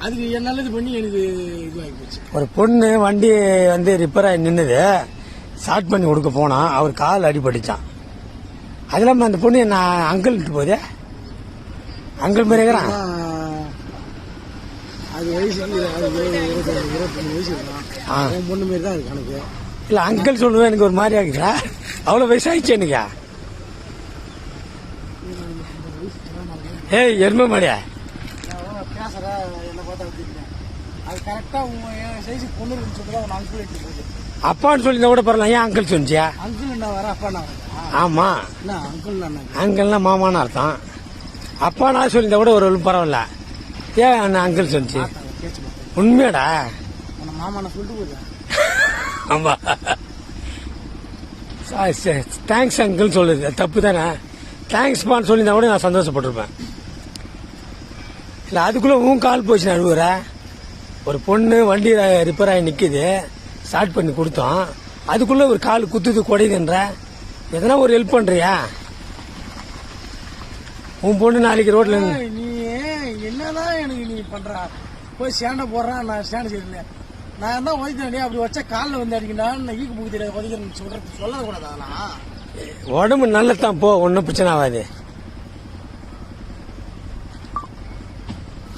அதுக்கு நல்லது பண்ணி எனக்கு இதுவாகி போச்சு. ஒரு பொண்ணு வண்டி வந்து ரிப்பேர் ஆகி நின்னுது. ஸ்டார்ட் பண்ணி கொடுக்க போனா அவர் கால் அடிபட்டுச்சான் அது இல்லாம அந்த பொண்ணு என்ன அங்கிள்ட்டு போதே? அங்கிள் ஆஹ், அது வயசு வந்து இருபத்தஞ்சு வயசு இருக்கும்? பொண்ணு மாரி தான் இருக்கு கணக்கு இல்ல அங்கிள் சொல்லுவேன் எனக்கு ஒரு மாதிரி ஆகுதுடா அவ்வளவு வயசாயிடுச்சு எனக்கு? ஏய் எருமை மாடியா பேசுற என்ன பார்த்தா வச்சுக்கிறேன் அது கரெக்டாக உங்க சைஸு பொண்ணு இருக்குன்னு சொல்லிட்டு அவன் அங்கிள் எடுத்து போகுது அப்பான்னு சொல்லியிருந்தா கூட பரவாயில்ல ஏன் அங்கிள் சொன்னிச்சியா அங்கிள் என்ன வர அப்பா நான் வரேன் ஆமா. என்ன அங்கிள் நான் அங்கிள்னா மாமான்னு அர்த்தம். அப்பா நான் சொல்லியிருந்தா கூட ஒரு பரவாயில்ல. ஏன் அண்ணா அங்கிள் சொன்னிச்சு உண்மையாடா? மாமா நான் சொல்லிட்டு போயிடுறேன். ஆமா. தேங்க்ஸ் அங்கிள் சொல்லுது. தப்பு தானே? தேங்க்ஸ்பான்னு சொல்லியிருந்தா கூட நான் சந்தோஷப்பட்டிருப்பேன். இல்லை அதுக்குள்ள உன் கால் போச்சு நடுவுற ஒரு பொண்ணு வண்டி ரிப்பேர் ஆகி நிக்குது. ஸ்டார்ட் பண்ணி கொடுத்தோம். அதுக்குள்ள ஒரு கால் குத்துது குடையுதுன்ற. எதனா ஒரு ஹெல்ப் பண்றியா? உன் பொண்ணு நாளைக்கு ஏய், நீ என்னதான் எனக்கு நீ பண்ற? போய் சேண்டை போடுறான் நான் ஸ்டாண்ட் செய்யல நான் தான் உதைக்கிறேன் அப்படி வச்சா காலில் வந்து அடிக்கணும் நான் ஈக்கு புக்கு தெரியாது உதைக்கிறேன்னு சொல்றது சொல்லக்கூடாது அதெல்லாம். உடம்பு நல்லதான் போ. ஒன்றும் பிரச்சனை ஆகாது.